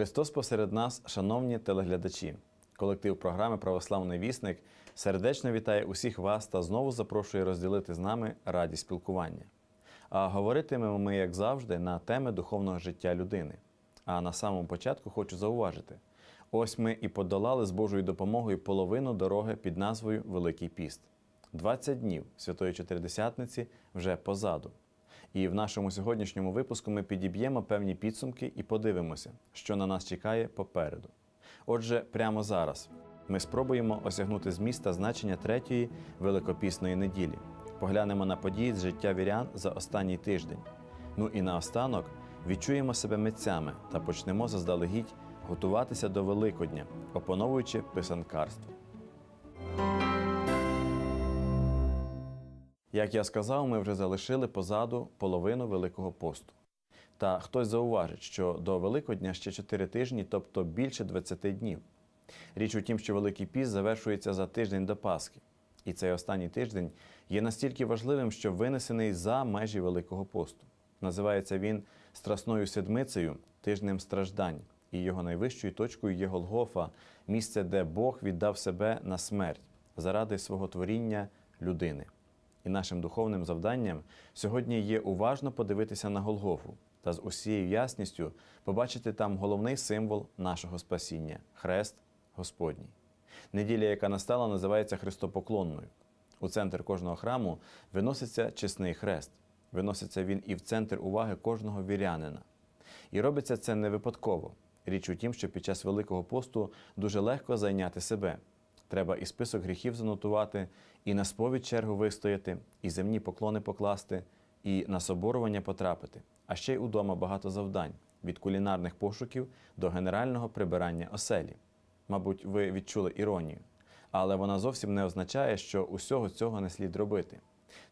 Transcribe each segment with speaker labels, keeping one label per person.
Speaker 1: Христос посеред нас, шановні телеглядачі. Колектив програми Православний вісник сердечно вітає усіх вас та знову запрошує розділити з нами радість спілкування. А говоритимемо ми, як завжди, на теми духовного життя людини. А на самому початку хочу зауважити: ось ми і подолали з Божою допомогою половину дороги під назвою Великий Піст. 20 днів Святої Чотиридесятниці вже позаду. І в нашому сьогоднішньому випуску ми підіб'ємо певні підсумки і подивимося, що на нас чекає попереду. Отже, прямо зараз ми спробуємо осягнути зміст та значення третьої великопісної неділі. Поглянемо на події з життя вірян за останній тиждень. Ну і наостанок відчуємо себе митцями та почнемо заздалегідь готуватися до Великодня, опановуючи писанкарство. Як я сказав, ми вже залишили позаду половину Великого посту. Та хтось зауважить, що до Великодня ще 4 тижні, тобто більше 20 днів. Річ у тім, що Великий піст завершується за тиждень до Пасхи. І цей останній тиждень є настільки важливим, що винесений за межі Великого посту. Називається він Страсною седмицею, тижнем страждань, і його найвищою точкою є Голгофа, місце, де Бог віддав себе на смерть заради свого творіння людини. І нашим духовним завданням сьогодні є уважно подивитися на Голгофу та з усією ясністю побачити там головний символ нашого спасіння хрест Господній. Неділя, яка настала, називається Христопоклонною. У центр кожного храму виноситься чесний хрест. Виноситься він і в центр уваги кожного вірянина. І робиться це не випадково. Річ у тім, що під час Великого посту дуже легко зайняти себе. Треба і список гріхів занотувати, і на сповідь чергу вистояти, і земні поклони покласти, і на соборування потрапити. А ще й удома багато завдань від кулінарних пошуків до генерального прибирання оселі. Мабуть, ви відчули іронію. Але вона зовсім не означає, що усього цього не слід робити.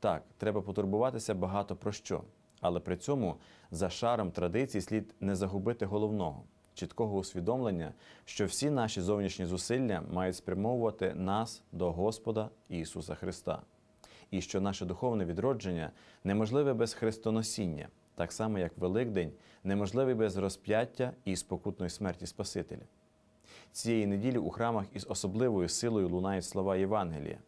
Speaker 1: Так, треба потурбуватися багато про що, але при цьому за шаром традицій слід не загубити головного чіткого усвідомлення, що всі наші зовнішні зусилля мають спрямовувати нас до Господа Ісуса Христа, і що наше духовне відродження неможливе без хрестоносіння, так само як Великдень неможливий без розп'яття і спокутної смерті Спасителя. Цієї неділі у храмах із особливою силою лунають слова Євангелія.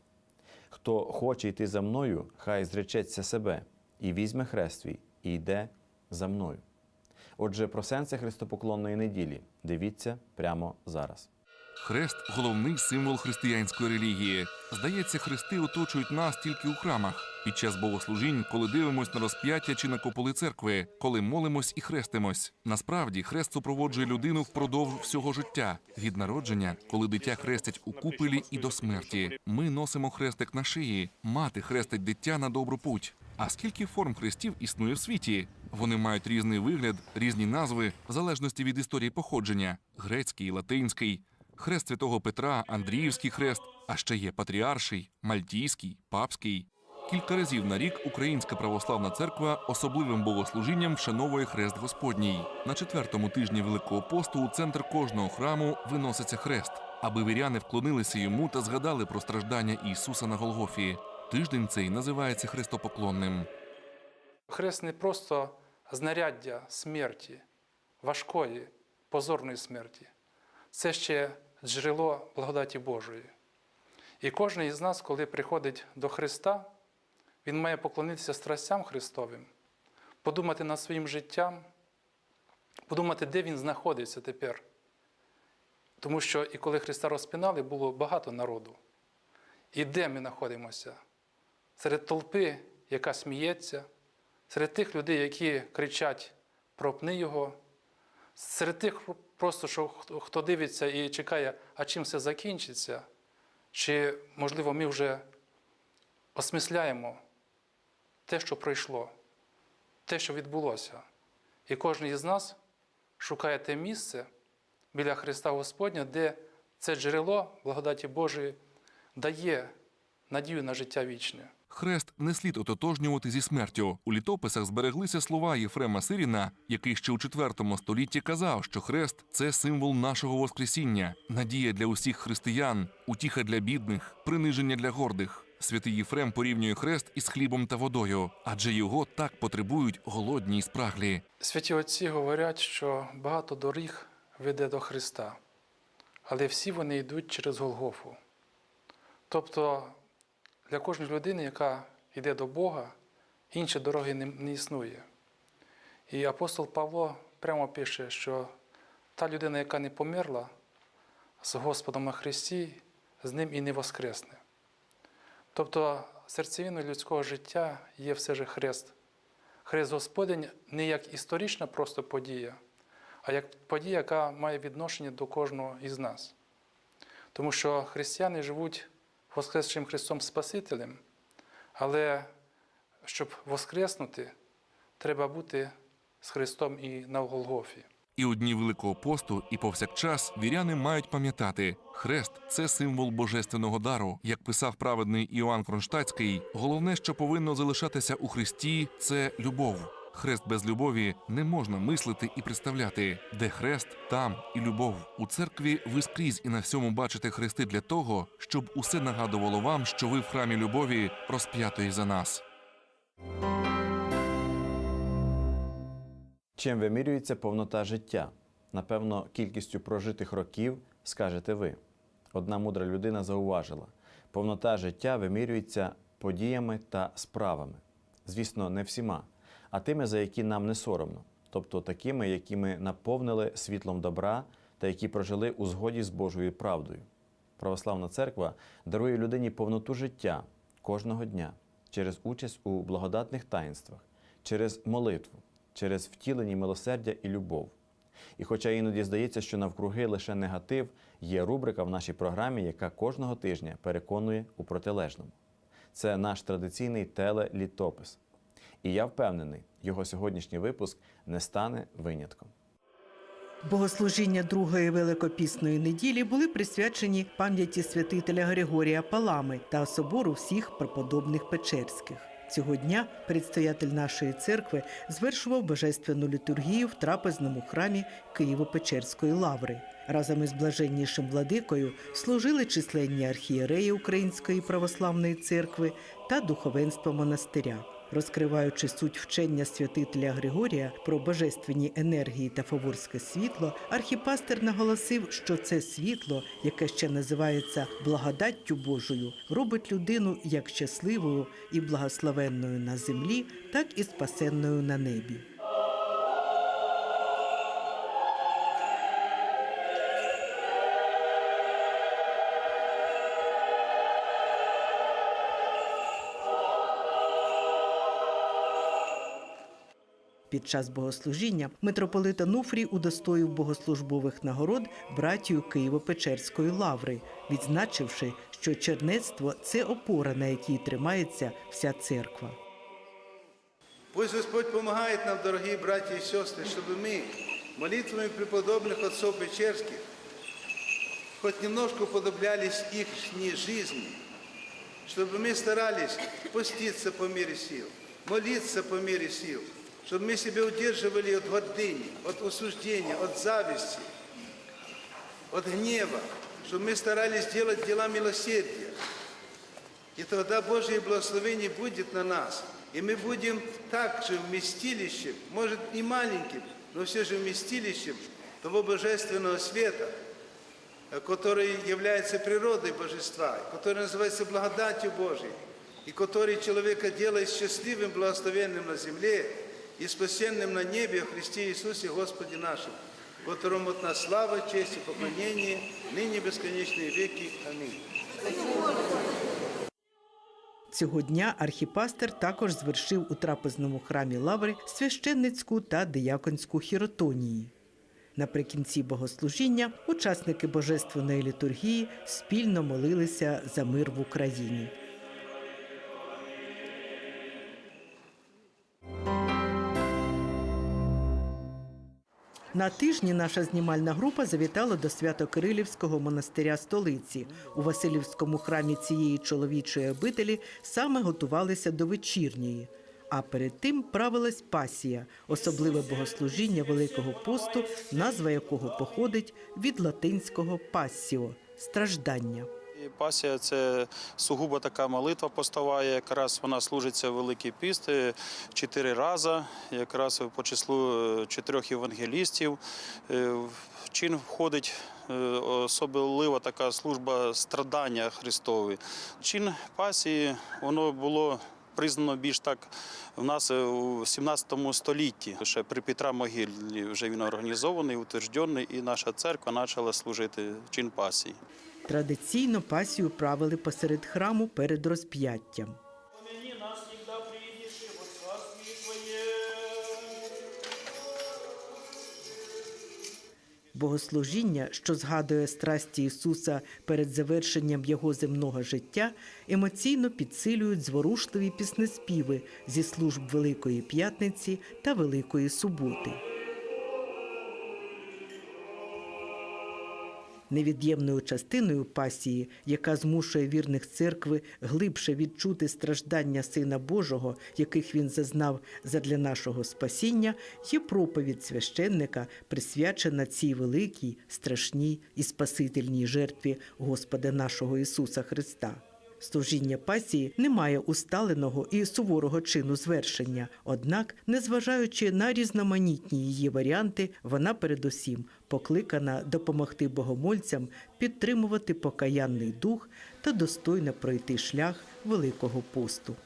Speaker 1: Хто хоче йти за мною, хай зречеться себе, і візьме хрест свій, і йде за мною. Отже, про сенси хрестопоклонної неділі дивіться прямо зараз.
Speaker 2: Хрест головний символ християнської релігії. Здається, хрести оточують нас тільки у храмах. Під час богослужінь, коли дивимось на розп'яття чи на куполи церкви, коли молимось і хрестимось. Насправді, хрест супроводжує людину впродовж всього життя від народження, коли дитя хрестять у купелі і до смерті. Ми носимо хрестик на шиї, мати хрестить дитя на добру путь. А скільки форм хрестів існує в світі? Вони мають різний вигляд, різні назви в залежності від історії походження: грецький, латинський. Хрест святого Петра, Андріївський хрест, а ще є патріарший, мальтійський, папський. Кілька разів на рік Українська православна церква особливим богослужінням вшановує хрест Господній. На четвертому тижні Великого посту у центр кожного храму виноситься хрест, аби віряни вклонилися йому та згадали про страждання Ісуса на Голгофі. Тиждень цей називається хрестопоклонним.
Speaker 3: Хрест не просто знаряддя смерті, важкої, позорної смерті. Це ще джерело благодаті Божої. І кожен із нас, коли приходить до Христа, він має поклонитися страстям Христовим, подумати над своїм життям, подумати, де він знаходиться тепер. Тому що і коли Христа розпинали, було багато народу. І де ми знаходимося? Серед толпи, яка сміється, серед тих людей, які кричать пропни його, серед тих просто, що хто- дивиться і чекає, а чим все закінчиться, чи, можливо, ми вже осмисляємо те, що пройшло, те, що відбулося. І кожен із нас шукає те місце біля Христа Господня, де це джерело благодаті Божої дає надію на життя вічне.
Speaker 2: Хрест не слід ототожнювати зі смертю. У літописах збереглися слова Єфрема Сиріна, який ще у IV столітті казав, що хрест це символ нашого Воскресіння, надія для усіх християн, утіха для бідних, приниження для гордих. Святий Єфрем порівнює хрест із хлібом та водою, адже його так потребують голодні й спраглі.
Speaker 3: Святі отці говорять, що багато доріг веде до Христа, але всі вони йдуть через Голгофу. Тобто для кожної людини, яка йде до Бога, іншої дороги не, не існує. І апостол Павло прямо пише, що та людина, яка не померла з Господом на Христі, з ним і не воскресне. Тобто серцевиною людського життя є все же хрест. Хрест Господень не як історична просто подія, а як подія, яка має відношення до кожного із нас. Тому що християни живуть Воскресшим Христом Спасителем, але щоб воскреснути, треба бути з Христом і на Голгофі.
Speaker 2: І у дні Великого посту, і повсякчас віряни мають пам'ятати, хрест це символ божественного дару. Як писав праведний Іоанн Кронштадтський, головне, що повинно залишатися у Христі, це любов. Хрест без любові не можна мислити і представляти. Де хрест, там і любов. У церкві ви скрізь і на всьому бачите хрести для того, щоб усе нагадувало вам, що ви в храмі любові розп'ятої за нас.
Speaker 1: Чим вимірюється повнота життя? Напевно, кількістю прожитих років скажете ви. Одна мудра людина зауважила: повнота життя вимірюється подіями та справами. Звісно, не всіма, а тими, за які нам не соромно, тобто такими, які ми наповнили світлом добра та які прожили у згоді з Божою правдою. Православна церква дарує людині повноту життя кожного дня через участь у благодатних таїнствах, через молитву, через втілені милосердя і любов. І хоча іноді здається, що навкруги лише негатив, є рубрика в нашій програмі, яка кожного тижня переконує у протилежному. Це наш традиційний телелітопис. І я впевнений, його сьогоднішній випуск не стане винятком.
Speaker 4: Богослужіння другої великопісної неділі були присвячені пам'яті святителя Григорія Палами та собору всіх преподобних Печерських. Цього дня предстоятель нашої церкви звершував божественну літургію в трапезному храмі Києво-Печерської лаври. Разом із блаженнішим владикою служили численні архієреї Української православної церкви та духовенство монастиря. Розкриваючи суть вчення святителя Григорія про божественні енергії та фаворське світло, архіпастер наголосив, що це світло, яке ще називається благодаттю Божою, робить людину як щасливою і благословенною на землі, так і спасенною на небі. Під час богослужіння митрополит Ануфрій удостоїв богослужбових нагород братію Києво-Печерської лаври, відзначивши, що чернецтво це опора, на якій тримається вся церква.
Speaker 5: Пусть Господь помогает нам, дорогие братья и сестры, чтобы мы молитвами преподобных отцов Печерских хоть немножко уподоблялись их жизни, чтобы мы старались поститься по мере сил, молиться по мере сил, Чтобы мы себя удерживали от гордыни, от осуждения, от зависти, от гнева, чтобы мы старались делать дела милосердия. И тогда Божье благословение будет на нас. И мы будем также вместилищем, может и маленьким, но все же вместилищем того божественного света, который является природой божества, который называется благодатью Божией, и который человека делает счастливым, благословенным на земле и спасенным на небе о Христе Иисусе Господе нашем, которому от нас слава, честь и поклонение, ныне бесконечные веки. Аминь.
Speaker 4: Цього дня архіпастер також звершив у трапезному храмі лаври священницьку та дияконську хіротонії. Наприкінці богослужіння учасники божественної літургії спільно молилися за мир в Україні. На тижні наша знімальна група завітала до Свято-Кирилівського монастиря столиці. У Василівському храмі цієї чоловічої обителі саме готувалися до вечірньої. А перед тим правилась пасія, особливе богослужіння Великого посту, назва якого походить від латинського пассіо страждання.
Speaker 6: Пасія це сугубо така молитва поставає. Якраз вона служиться в Великий піст е, чотири рази, якраз по числу е, чотирьох євангелістів. Е, В чин входить особлива така служба страдання Христові. Чин пасії воно було. Признано більш так в нас у 17 столітті. Ще при Петра Могилі вже він організований, утверджений, і наша церква почала служити чин пасії.
Speaker 4: Традиційно пасію правили посеред храму перед розп'яттям. Богослужіння, що згадує страсті Ісуса перед завершенням Його земного життя, емоційно підсилюють зворушливі піснеспіви зі служб Великої П'ятниці та Великої Суботи. Невід'ємною частиною пасії, яка змушує вірних церкви глибше відчути страждання Сина Божого, яких він зазнав задля нашого спасіння, є проповідь священника, присвячена цій великій, страшній і спасительній жертві Господа нашого Ісуса Христа. Служіння пасії не має усталеного і суворого чину звершення. Однак, незважаючи на різноманітні її варіанти, вона передусім покликана допомогти богомольцям підтримувати покаянний дух та достойно пройти шлях Великого посту.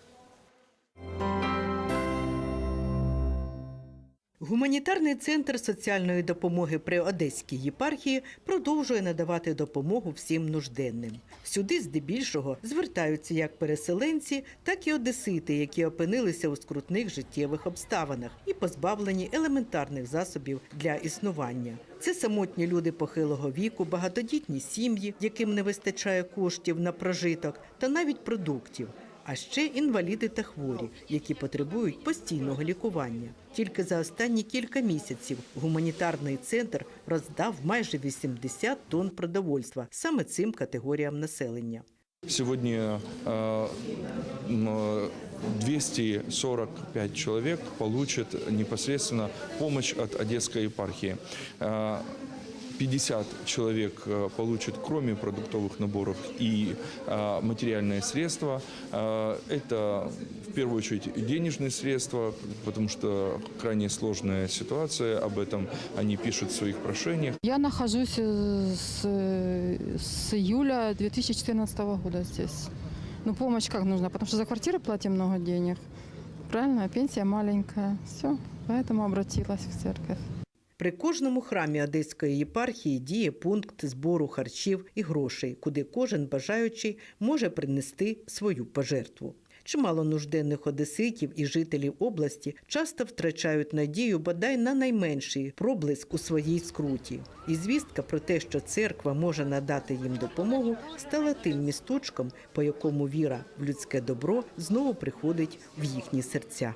Speaker 4: Гуманітарний центр соціальної допомоги при Одеській єпархії продовжує надавати допомогу всім нужденним. Сюди здебільшого звертаються як переселенці, так і одесити, які опинилися у скрутних життєвих обставинах і позбавлені елементарних засобів для існування. Це самотні люди похилого віку, багатодітні сім'ї, яким не вистачає коштів на прожиток та навіть продуктів. А ще інваліди та хворі, які потребують постійного лікування. Тільки за останні кілька місяців гуманітарний центр роздав майже 80 тонн продовольства саме цим категоріям населення.
Speaker 7: М, 245 человек получат непосредственно помощь от Одесской епархии. Э, 50 человек э, получат, кроме продуктовых наборов, и э, материальные средства. Э, Это в первую очередь денежные средства, потому что крайне сложная ситуация. Об этом они пишут в своих прошениях.
Speaker 8: Я нахожусь с, с июля 2014 года здесь. Ну, помощь как нужна? Потому что за квартиру платим много денег. Правильно? А пенсия маленькая. Все. Поэтому обратилась в церковь.
Speaker 4: При кожному храмі Одеської єпархії діє пункт збору харчів і грошей, куди кожен бажаючий може принести свою пожертву. Чимало нужденних одеситів і жителів області часто втрачають надію бодай на найменший проблиск у своїй скруті. І звістка про те, що церква може надати їм допомогу, стала тим місточком, по якому віра в людське добро знову приходить в їхні серця.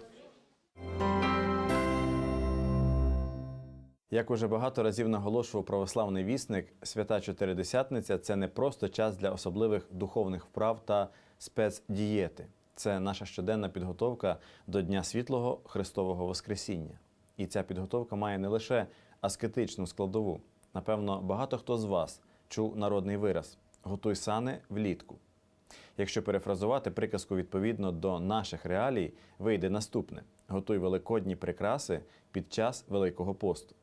Speaker 1: Як уже багато разів наголошував православний вісник, свята Чотиридесятниця це не просто час для особливих духовних вправ та спецдієти. Це наша щоденна підготовка до Дня Світлого Христового Воскресіння. І ця підготовка має не лише аскетичну складову. Напевно, багато хто з вас чув народний вираз готуй сани влітку. Якщо перефразувати приказку відповідно до наших реалій, вийде наступне: готуй великодні прикраси під час Великого посту.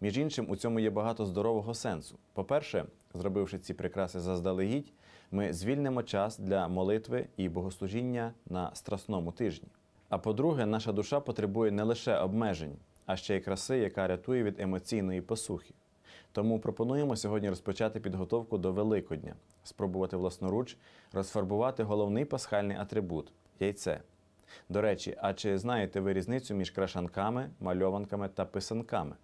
Speaker 1: Між іншим, у цьому є багато здорового сенсу. По-перше, зробивши ці прикраси заздалегідь, ми звільнимо час для молитви і богослужіння на страсному тижні. А по-друге, наша душа потребує не лише обмежень, а ще й краси, яка рятує від емоційної посухи. Тому пропонуємо сьогодні розпочати підготовку до Великодня, спробувати власноруч розфарбувати головний пасхальний атрибут яйце. До речі, а чи знаєте ви різницю між крашанками, мальованками та писанками?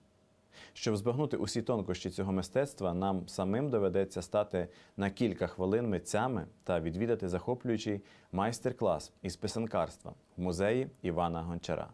Speaker 1: Щоб збагнути усі тонкощі цього мистецтва, нам самим доведеться стати на кілька хвилин митцями та відвідати захоплюючий майстер-клас із писанкарства в музеї Івана Гончара.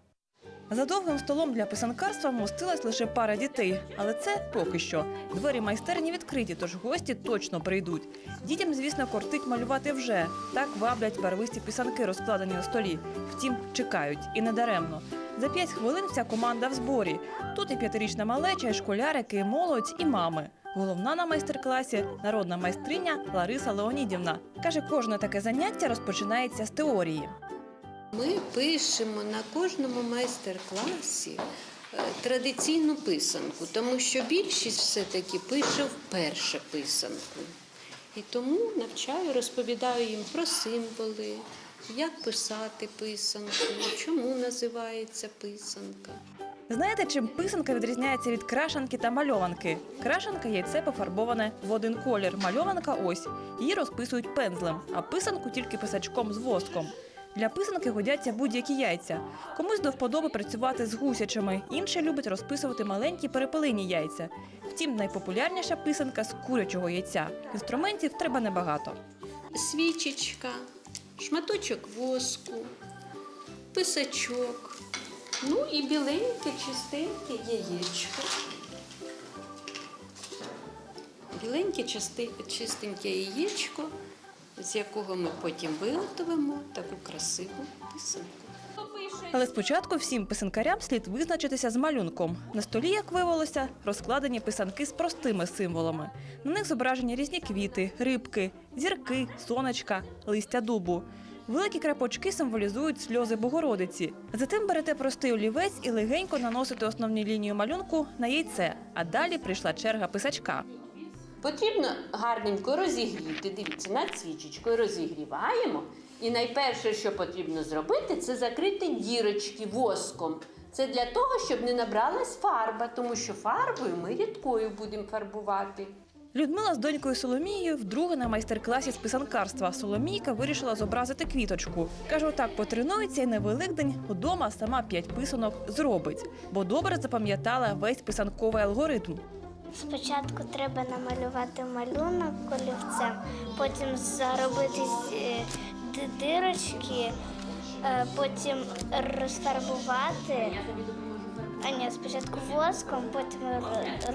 Speaker 9: За довгим столом для писанкарства вмостилась лише пара дітей, але це поки що. Двері майстерні відкриті, тож гості точно прийдуть. Дітям, звісно, кортить малювати вже. Так ваблять барвисті писанки, розкладені на столі. Втім, чекають і не даремно. За п'ять хвилин вся команда в зборі. Тут і п'ятирічна малеча, і школярики, і молодь, і мами. Головна на майстер-класі народна майстриня Лариса Леонідівна. Каже, кожне таке заняття розпочинається з теорії.
Speaker 10: Ми пишемо на кожному майстер-класі е, традиційну писанку, тому що більшість все-таки пише вперше писанку. І тому навчаю, розповідаю їм про символи, як писати писанку, чому називається писанка.
Speaker 9: Знаєте, чим писанка відрізняється від крашанки та мальованки? Крашанка яйце пофарбоване в один колір. Мальованка ось. Її розписують пензлем, а писанку тільки писачком з воском. Для писанки годяться будь-які яйця. Комусь до вподоби працювати з гусячими, інші люблять розписувати маленькі перепелині яйця. Втім, найпопулярніша писанка з курячого яйця. Інструментів треба небагато.
Speaker 10: Свічечка, шматочок воску, писачок, ну і біленьке, чистеньке яєчко. Біленьке, чистеньке яєчко, з якого ми потім виготовимо таку красиву писанку.
Speaker 9: Але спочатку всім писанкарям слід визначитися з малюнком. На столі, як виявилося, розкладені писанки з простими символами. На них зображені різні квіти, рибки, зірки, сонечка, листя дубу. Великі крапочки символізують сльози Богородиці. Затим берете простий олівець і легенько наносите основну лінію малюнку на яйце. А далі прийшла черга писачка.
Speaker 10: Потрібно гарненько розігріти. Дивіться, над свічечкою розігріваємо. І найперше, що потрібно зробити, це закрити дірочки воском. Це для того, щоб не набралась фарба, тому що фарбою ми рідкою будемо фарбувати.
Speaker 9: Людмила з донькою Соломією вдруге на майстер-класі з писанкарства. Соломійка вирішила зобразити квіточку. Каже, отак потренується і на Великдень вдома сама п'ять писанок зробить, бо добре запам'ятала весь писанковий алгоритм.
Speaker 11: Спочатку треба намалювати малюнок олівцем, потім заробити е, дирочки, е, потім розфарбувати. А ні, спочатку воском, потім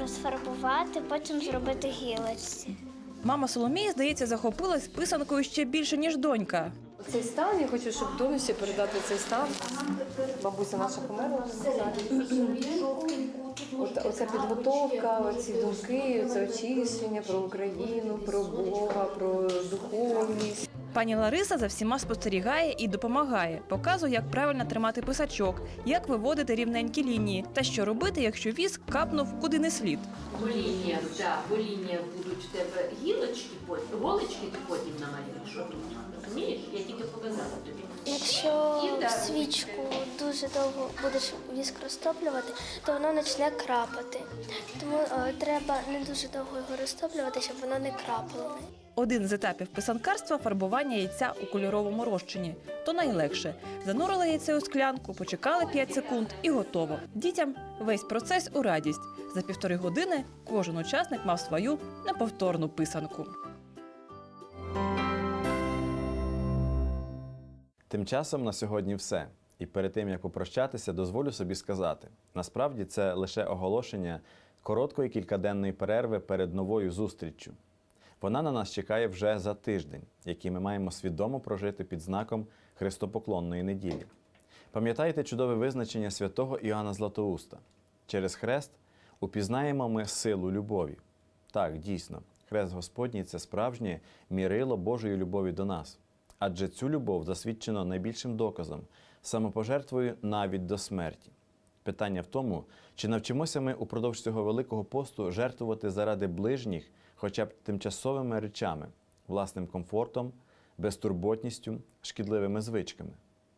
Speaker 11: розфарбувати, потім зробити гілочці.
Speaker 9: Мама Соломії, здається, захопилась писанкою ще більше, ніж донька.
Speaker 12: Цей стан, я хочу, щоб донусі передати цей стан. Бабуся наша померла. От, оця підготовка, оці думки, це очищення про Україну, про Бога, про духовність.
Speaker 9: Пані Лариса за всіма спостерігає і допомагає, показує, як правильно тримати писачок, як виводити рівненькі лінії та що робити, якщо віск капнув куди не слід.
Speaker 10: По лініях, да, по лініях будуть в тебе гілочки, голочки ти потім намалюєш. Що тут? Розумієш? Я тільки показала тобі.
Speaker 11: Якщо свічку дуже довго будеш віск розтоплювати, то воно почне крапати. Тому е, треба не дуже довго його розтоплювати, щоб воно не крапало.
Speaker 9: Один з етапів писанкарства фарбування яйця у кольоровому розчині. То найлегше. Занурили яйце у склянку, почекали 5 секунд і готово. Дітям весь процес у радість. За півтори години кожен учасник мав свою неповторну писанку.
Speaker 1: Тим часом на сьогодні все. І перед тим як попрощатися, дозволю собі сказати: насправді це лише оголошення короткої кількаденної перерви перед новою зустріччю. Вона на нас чекає вже за тиждень, який ми маємо свідомо прожити під знаком Христопоклонної неділі. Пам'ятаєте чудове визначення святого Іоанна Златоуста? Через хрест упізнаємо ми силу любові. Так, дійсно, хрест Господній це справжнє мірило Божої любові до нас. Адже цю любов засвідчено найбільшим доказом самопожертвою навіть до смерті. Питання в тому, чи навчимося ми упродовж цього великого посту жертвувати заради ближніх хоча б тимчасовими речами, власним комфортом, безтурботністю, шкідливими звичками,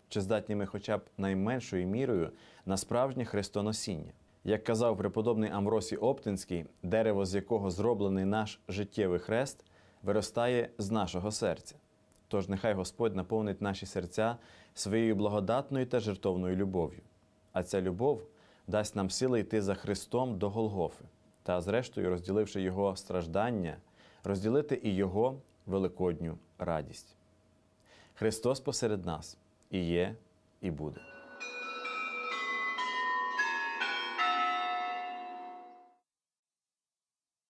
Speaker 1: чи здатні ми хоча б найменшою мірою на справжнє хрестоносіння. Як казав преподобний Амросій Оптинський, дерево, з якого зроблений наш життєвий хрест, виростає з нашого серця. Тож нехай Господь наповнить наші серця своєю благодатною та жертовною любов'ю. А ця любов дасть нам сили йти за Христом до Голгофи та, зрештою, розділивши Його страждання, розділити і Його великодню радість. Христос посеред нас і є, і буде.